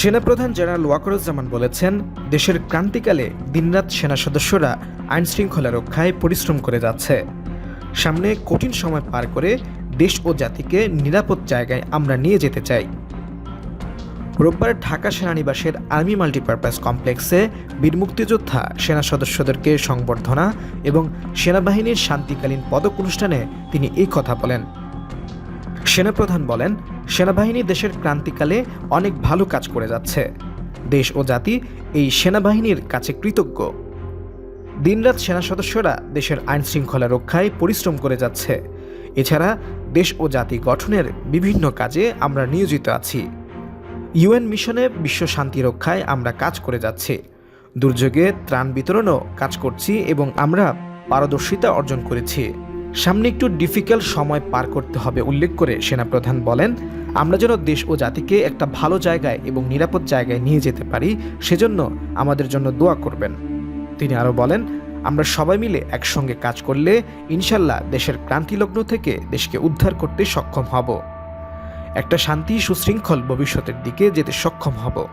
সেনাপ্রধান জেনারেল ওয়াকরুজ্জামান বলেছেন, দেশের ক্রান্তিকালে দিনরাত সেনা সদস্যরা আইন শৃঙ্খলা রক্ষায় পরিশ্রম করে যাচ্ছে। সামনে কঠিন সময় পার করে দেশ ও জাতিকে নিরাপদ জায়গায় আমরা নিয়ে যেতে চাই। রোববার ঢাকা সেনানিবাসের আর্মি মাল্টিপারপাস কমপ্লেক্সে বীর মুক্তিযোদ্ধা সেনা সদস্যদেরকে সংবর্ধনা এবং সেনাবাহিনীর শান্তিকালীন পদক অনুষ্ঠানে তিনি এই কথা বলেন। সেনাপ্রধান বলেন, সেনাবাহিনী দেশের ক্রান্তিকালে অনেক ভালো কাজ করে যাচ্ছে। দেশ ও জাতি এই সেনাবাহিনীর কাছে কৃতজ্ঞ। দিনরাত সেনা সদস্যরা দেশের আইন শৃঙ্খলা রক্ষায় পরিশ্রম করে যাচ্ছে। এছাড়া দেশ ও জাতি গঠনের বিভিন্ন কাজে আমরা নিয়োজিত আছি। ইউএন মিশনে বিশ্ব শান্তি রক্ষায় আমরা কাজ করে যাচ্ছি। দুর্যোগে ত্রাণ বিতরণও কাজ করছি এবং আমরা পারদর্শিতা অর্জন করেছি। সামনে একটু ডিফিকাল্ট সময় পার করতে হবে, উল্লেখ করে সেনাপ্রধান বলেন, আমরা যেন দেশ ও জাতিকে একটা ভালো জায়গায় এবং নিরাপদ জায়গায় নিয়ে যেতে পারি, সেজন্য আমাদের জন্য দোয়া করবেন। তিনি আরও বলেন, আমরা সবাই মিলে একসঙ্গে কাজ করলে ইনশাল্লাহ দেশের ক্রান্তিলগ্ন থেকে দেশকে উদ্ধার করতে সক্ষম হব। একটা শান্তি সুশৃঙ্খল ভবিষ্যতের দিকে যেতে সক্ষম হব।